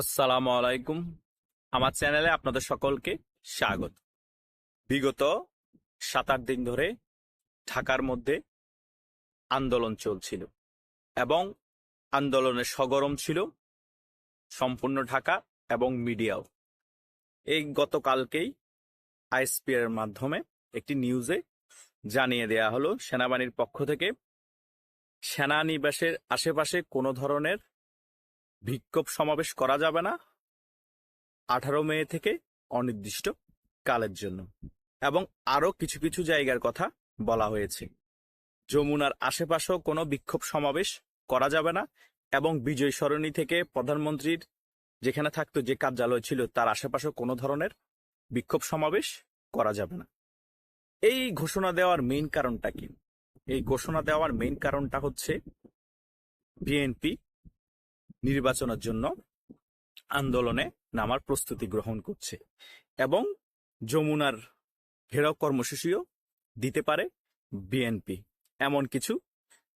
আসসালামু আলাইকুম। আমার চ্যানেলে আপনাদের সকলকে স্বাগত। বিগত সাত আট দিন ধরে ঢাকার মধ্যে আন্দোলন চলছিল এবং আন্দোলনের সগরম ছিল সম্পূর্ণ ঢাকা এবং মিডিয়াও। এই গতকালকেই আইএসপি এর মাধ্যমে একটি নিউজে জানিয়ে দেয়া হলো, সেনাবাহিনীর পক্ষ থেকে সেনানিবাসের আশেপাশে কোনো ধরনের বিক্ষোভ সমাবেশ করা যাবে না আঠারো মে থেকে অনির্দিষ্ট কালের জন্য। এবং আরও কিছু কিছু জায়গার কথা বলা হয়েছে। যমুনার আশেপাশেও কোনো বিক্ষোভ সমাবেশ করা যাবে না এবং বিজয় সরণি থেকে প্রধানমন্ত্রীর যেখানে থাকতো যে কার্যালয় ছিল, তার আশেপাশে কোনো ধরনের বিক্ষোভ সমাবেশ করা যাবে না। এই ঘোষণা দেওয়ার মেইন কারণটা কি? এই ঘোষণা দেওয়ার মেইন কারণটা হচ্ছে বিএনপি নির্বাচনের জন্য আন্দোলনে নামার প্রস্তুতি গ্রহণ করছে এবং যমুনার ঘেরাও কর্মসূচিও দিতে পারে বিএনপি। এমন কিছু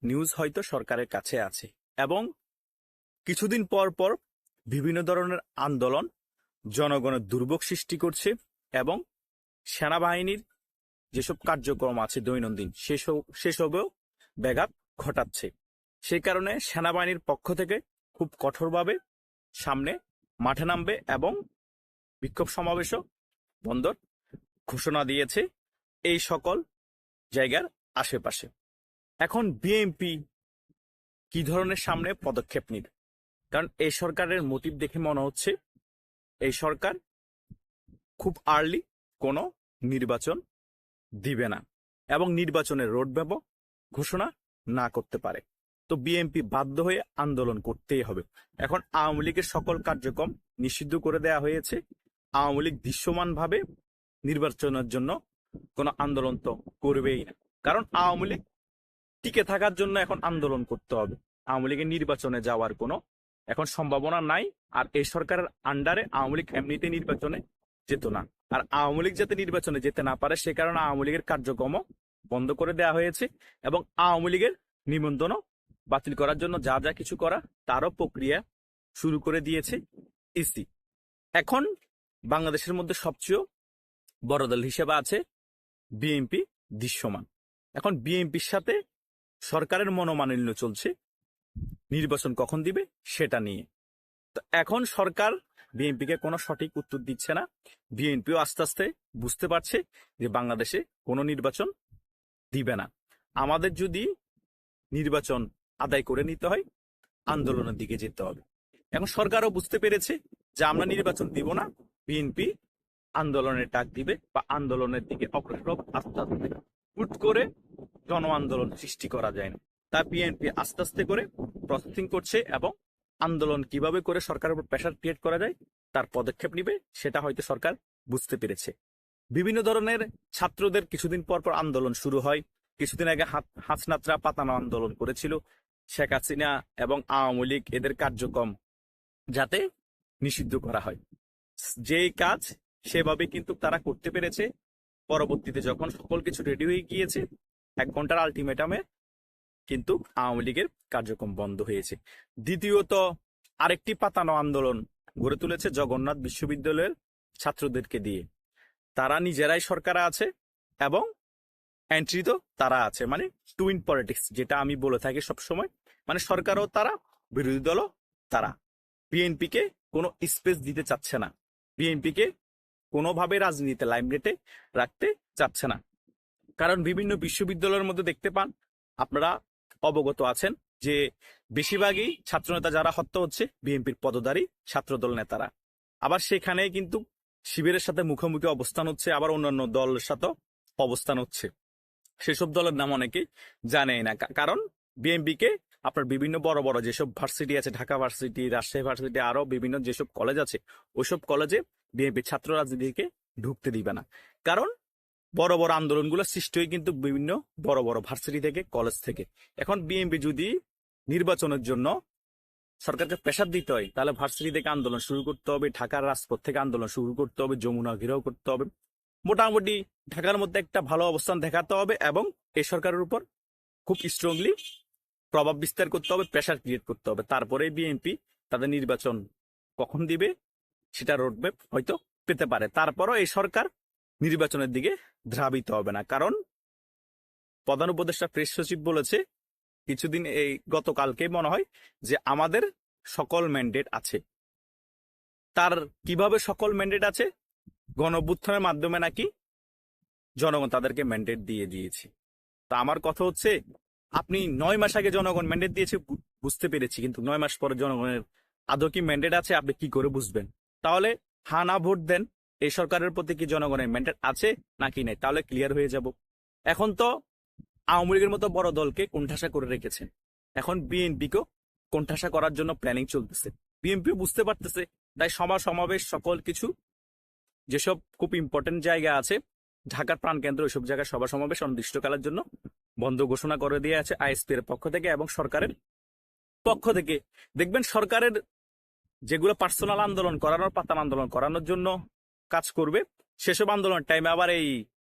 নিউজ হয়তো সরকারের কাছে আছে এবং কিছুদিন পর পর বিভিন্ন ধরনের আন্দোলন জনগণের দুর্ভোগ সৃষ্টি করছে এবং সেনাবাহিনীর যেসব কার্যক্রম আছে দৈনন্দিন সেসব সেসবেও ব্যাঘাত ঘটাচ্ছে। সেই কারণে সেনাবাহিনীর পক্ষ থেকে খুব কঠোরভাবে সামনে মাঠে নামবে এবং বিক্ষোভ সমাবেশও বন্ধর ঘোষণা দিয়েছে এই সকল জায়গার আশেপাশে। এখন বিএনপি কি ধরনের সামনে পদক্ষেপ নিবে? কারণ এই সরকারের মোটিভ দেখে মনে হচ্ছে এই সরকার খুব আর্লি কোনো নির্বাচন দিবে না এবং নির্বাচনের রোড রোডম্যাপও ঘোষণা না করতে পারে। তো বিএনপি বাধ্য হয়ে আন্দোলন করতেই হবে। এখন আওয়ামী লীগের সকল কার্যক্রম নিষিদ্ধ করে দেওয়া হয়েছে। আওয়ামী লীগ দৃশ্যমানভাবে নির্বাচনের জন্য কোনো আন্দোলন তো করবেই না। কারণ আওয়ামী লীগ টিকে থাকার জন্য এখন আন্দোলন করতে হবে। আওয়ামী লীগের নির্বাচনে যাওয়ার কোনো এখন সম্ভাবনা নাই। আর এই সরকারের আন্ডারে আওয়ামী লীগ এমনিতে নির্বাচনে যেত না। আর আওয়ামী লীগ যাতে নির্বাচনে যেতে না পারে, সে কারণে আওয়ামী লীগের কার্যক্রম বন্ধ করে দেওয়া হয়েছে। এবং আওয়ামী লীগের নিবন্ধনও বাতিল করার জন্য যা যা কিছু করা, তারও প্রক্রিয়া শুরু করে দিয়েছে ইসি। এখন বাংলাদেশের মধ্যে সবচেয়ে বড় দল হিসেবে আছে বিএনপি, দৃশ্যমান। এখন বিএনপির সাথে সরকারের মনোমালিন্য চলছে, নির্বাচন কখন দিবে সেটা নিয়ে। তো এখন সরকার বিএনপিকে কোনো সঠিক উত্তর দিচ্ছে না। বিএনপিও আস্তে আস্তে বুঝতে পারছে যে বাংলাদেশে কোনো নির্বাচন দিবে না। আমাদের যদি নির্বাচন আদায় করে নিতে হয়, আন্দোলনের দিকে যেতে হবে। এখন সরকারও বুঝতে পেরেছে যে আমরা নির্বাচন দিব না, বিএনপি আন্দোলনের ডাক দিবে বা আন্দোলনের দিকে অগ্রসর আস্তে আস্তে হুট করে জন আন্দোলন সৃষ্টি করা যায় না। তা বিএনপি আস্তে আস্তে করে প্রসেসিং করছে এবং আন্দোলন কীভাবে করে সরকারের উপর প্রেশার ক্রিয়েট করা যায়, তার পদক্ষেপ নিবে, সেটা হয়তো সরকার বুঝতে পেরেছে। বিভিন্ন ধরনের ছাত্রদের কিছুদিন পর পর আন্দোলন শুরু হয়। কিছুদিন আগে হাসনাত্রা পাতানো আন্দোলন করেছিল। শেখ হাসিনা এবং আওয়ামী লীগ এদের কার্যক্রম যাতে নিষিদ্ধ করা হয়। যেই কাজ সেভাবে কিন্তু তারা করতে পেরেছে। পরবর্তীতে যখন সকল কিছু রেডি হয়ে গিয়েছে, এক ঘণ্টার আলটিমেটামে কিন্তু আওয়ামী লীগের কার্যক্রম বন্ধ হয়েছে। দ্বিতীয়ত, আরেকটি পাতানো আন্দোলন গড়ে তুলেছে জগন্নাথ বিশ্ববিদ্যালয়ের ছাত্রদেরকে দিয়ে। তারা নিজেরাই সরকারে আছে এবং এন্ট্রি তো তারা আছে মানে টুইন পলিটিক্স যেটা আমি বলে থাকি সবসময়। মানে সরকারও তারা, বিরোধী দলও তারা। বিএনপি কে কোনো স্পেস দিতে চাচ্ছে না। বিএনপি কে কোনোভাবে রাজনীতিতে লাইমলাইটে রাখতে চাচ্ছে না। কারণ বিভিন্ন বিশ্ববিদ্যালয়ের মধ্যে দেখতে পান, আপনারা অবগত আছেন যে বেশিরভাগই ছাত্রনেতা যারা হত্যা হচ্ছে বিএনপির পদধারী ছাত্রদল নেতারা। আবার সেখানে কিন্তু শিবিরের সাথে মুখোমুখি অবস্থান হচ্ছে, আবার অন্যান্য দলের সাথে অবস্থান হচ্ছে। সেসব দলের নাম অনেকে জানেই না। কারণ বিএনপি কে আপনার বিভিন্ন বড় বড় যেসব ভার্সিটি আছে, ঢাকা ভার্সিটি, রাজশাহী ভার্সিটি, আরও বিভিন্ন যেসব কলেজ আছে, ওইসব কলেজে বিএনপি ছাত্র রাজনীতিকে ঢুকতে দিবে না। কারণ বড় বড় আন্দোলনগুলো সৃষ্টি হয় কিন্তু বিভিন্ন বড় বড় ভার্সিটি থেকে, কলেজ থেকে। এখন বিএনপি যদি নির্বাচনের জন্য সরকারকে প্রেশার দিতে হয়, তাহলে ভার্সিটি থেকে আন্দোলন শুরু করতে হবে, ঢাকার রাজপথ থেকে আন্দোলন শুরু করতে হবে, যমুনা ঘেরাও করতে হবে। মোটামুটি ঢাকার মধ্যে একটা ভালো অবস্থান দেখাতে হবে এবং এই সরকারের উপর খুব স্ট্রংলি প্রভাব বিস্তার করতে হবে প্রেশার ক্রিয়েট করতে হবে। তারপরে বিএনপি তাদের নির্বাচন কখন দিবে সেটা রোডম্যাপ হয়তো পেতে পারে। তারপরও এই সরকার নির্বাচনের দিকে ধাবিত হবে না। কারণ প্রধান উপদেষ্টা প্রেস সচিব বলেছে, কিছুদিন এই গতকালকে মনে হয় যে আমাদের সকল ম্যান্ডেট আছে। তার কীভাবে সকল ম্যান্ডেট আছে? গণভ্যুত্থানের মাধ্যমে নাকি জনগণ তাদেরকে ম্যান্ডেট দিয়ে দিয়েছে। তা আমার কথা হচ্ছে, আপনি নয় মাস আগে জনগণ ম্যান্ডেট দিয়েছে বুঝতে পেরেছি, কিন্তু নয় মাস পরে জনগণের আদৌ কি ম্যান্ডেট আছে, আপনি কি করে বুঝবেন? তাহলে হা না ভোট দেন, এই সরকারের প্রতি কি জনগণের ম্যান্ডেট আছে, নাকি নেই? তাহলে ক্লিয়ার হয়ে যাব। এখন তো আওয়ামী লীগের মতো বড় দলকে কোণঠাসা করে রেখেছেন। এখন বিএনপিকেও কোণঠাসা করার জন্য প্ল্যানিং চলতেছে। বিএনপি বুঝতে পারতেছে, তাই সভা সমাবেশ সকল কিছু যেসব খুব ইম্পর্টেন্ট জায়গা আছে, ঢাকার প্রাণকেন্দ্র ওইসব জায়গায় সভা সমাবেশ অনির্দিষ্টকালের জন্য বন্ধ ঘোষণা করে দিয়ে আছে আইএসপি এর পক্ষ থেকে এবং সরকারের পক্ষ থেকে। দেখবেন সরকারের যেগুলো পার্সোনাল আন্দোলন করানোর পাতান আন্দোলন করানোর জন্য কাজ করবে, সেসব আন্দোলন টাইমে আবার এই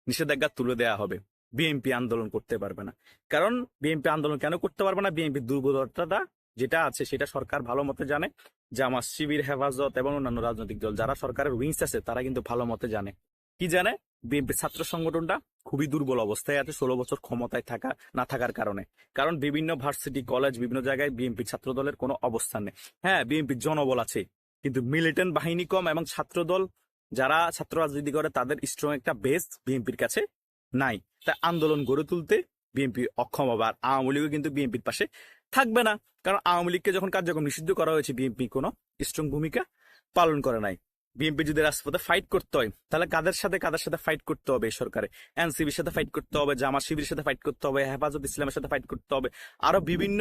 নিষেধাজ্ঞা তুলে দেওয়া হবে। বিএনপি আন্দোলন করতে পারবে না। কারণ বিএনপি আন্দোলন কেন করতে পারবে না? বিএনপির দুর্বলতাটা যেটা আছে সেটা সরকার ভালো মতে জানে জামাত শিবির, হেফাজত এবং অন্যান্য রাজনৈতিক দল যারা সরকারের উইংস আছে, তারা কিন্তু ভালো মতে জানে। কি জানে? বিএনপি ছাত্র সংগঠনটা খুবই দুর্বল অবস্থায় আছে, ষোলো বছর ক্ষমতায় থাকা, না থাকার কারণে। কারণ বিভিন্ন ভার্সিটি কলেজ বিভিন্ন জায়গায় বিএনপি ছাত্র দলের কোনো অবস্থান নেই। হ্যাঁ বিএনপির জনবল আছে, কিন্তু মিলিটেন্ট বাহিনী কম এবং ছাত্র দল যারা ছাত্র রাজনীতি করে, তাদের স্ট্রং একটা বেস বিএনপির কাছে নাই। তাই আন্দোলন গড়ে তুলতে বিএনপি অক্ষম হবে। আর আওয়ামী লীগও কিন্তু বিএনপির পাশে থাকবে না। কারণ আওয়ামী লীগকে যখন কার্যক্রম নিষিদ্ধ করা হয়েছে, বিএনপি কোনো স্ট্রং ভূমিকা পালন করে নাই। বিএনপি যদি রাজপথে ফাইট করতে হয়, তাহলে কাদের সাথে কাদের সাথে ফাইট করতে হবে এই সরকারে? এনসিবির সাথে ফাইট করতে হবে জামা শিবির সাথে ফাইট করতে হবে, হেফাজত ইসলামের সাথে ফাইট করতে হবে। আরও বিভিন্ন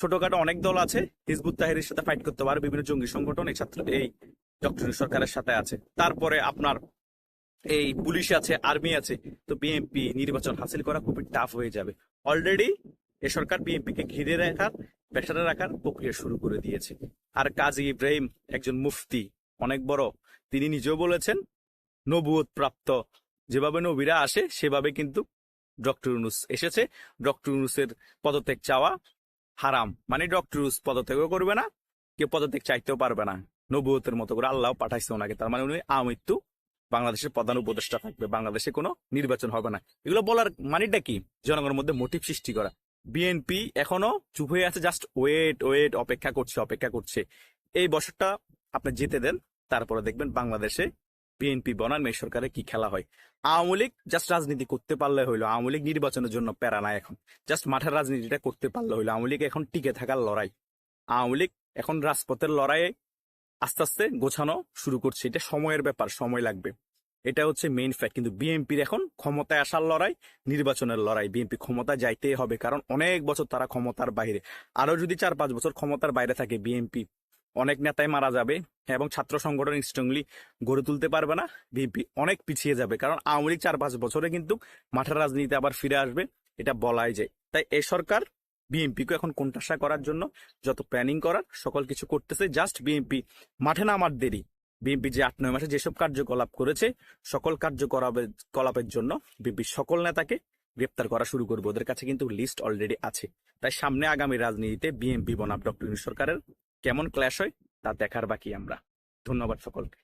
ছোটখাটো অনেক দল আছে, হিজবুত তাহিরের সাথে ফাইট করতে হবে, আরও বিভিন্ন জঙ্গি সংগঠন এই ছাত্র, এই ডক্টর সরকারের সাথে আছে। তারপরে আপনার এই পুলিশ আছে আর্মি আছে, তো বিএনপি নির্বাচন হাসিল করা খুবই টাফ হয়ে যাবে। অলরেডি এ সরকার বিএনপিকে ঘিরে রাখার প্রেসারে রাখার প্রক্রিয়া শুরু করে দিয়েছে। আর কাজী ইব্রাহিম একজন মুফতি, অনেক বড়, তিনি নিজেও বলেছেন নবুয়ত প্রাপ্ত যেভাবে নবীরা আসে, সেভাবে কিন্তু ডক্টর ইউনুস এসেছে। ডক্টর ইউনুসের পদত্যাগ চাওয়া হারাম। মানে ডক্টর ইউনুস পদত্যাগও করবে না, কেউ পদত্যাগ চাইতেও পারবে না। নবুয়তের মতো করে আল্লাহ পাঠাইছে ওনাকে, তার মানে উনি আমৃত্যু। বাংলাদেশের প্রধান উপদেষ্টা থাকবে, বাংলাদেশে কোনো নির্বাচন হবে না। এগুলো বলার মানেটা কি? জনগণের মধ্যে মোটিভ সৃষ্টি করা। বিএনপি এখনও চুপ হয়ে আছে জাস্ট ওয়েট ওয়েট অপেক্ষা করছে অপেক্ষা করছে। এই বছরটা আপনি যেতে দেন, তারপরে দেখবেন বাংলাদেশে বিএনপি বনাম এই সরকারে কি খেলা হয়। আওয়ামী লীগ জাস্ট রাজনীতি করতে পারলে হইল, আওয়ামী লীগ নির্বাচনের জন্য প্যারা নাই এখন। জাস্ট মাঠের রাজনীতিটা করতে পারলে হইল, আওয়ামী লীগ এখন টিকে থাকার লড়াই। আওয়ামী লীগ এখন রাজপথের লড়াইয়ে আস্তে আস্তে গোছানো শুরু করছে, এটা সময়ের ব্যাপার, সময় লাগবে। এটা হচ্ছে মেইন ফ্যাক্ট কিন্তু বিএনপির এখন ক্ষমতায় আসার লড়াই, নির্বাচনের লড়াই। বিএনপি ক্ষমতা যাইতেই হবে, কারণ অনেক বছর তারা ক্ষমতার বাইরে। আরও যদি চার পাঁচ বছর ক্ষমতার বাইরে থাকে বিএনপি অনেক নেতাই মারা যাবে এবং ছাত্র সংগঠন স্ট্রংলি গড়ে তুলতে পারবে না। বিএনপি অনেক পিছিয়ে যাবে, কারণ আওয়ামী লীগ চার পাঁচ বছরে কিন্তু মাঠের রাজনীতি আবার ফিরে আসবে, এটা বলাই যায়। তাই এই সরকার বিএনপিকে এখন কোণঠাসা করার জন্য যত প্ল্যানিং করার, সকল কিছু করতেছে জাস্ট বিএনপি মাঠে নামার দেরি। বিএনপি যে আট, নয় মাসে যেসব কার্যকলাপ করেছে, সকল কার্যকলাপের, কলাপের জন্য বিএনপি সকল নেতাকে গ্রেপ্তার করা শুরু করবে। ওদের কাছে কিন্তু লিস্ট অলরেডি আছে। তাই সামনে আগামী রাজনীতিতে বিএনপি বনাম ডক্টর সরকারের কেমন ক্ল্যাশ হয়, তা দেখার বাকি আমরা। ধন্যবাদ সকলকে।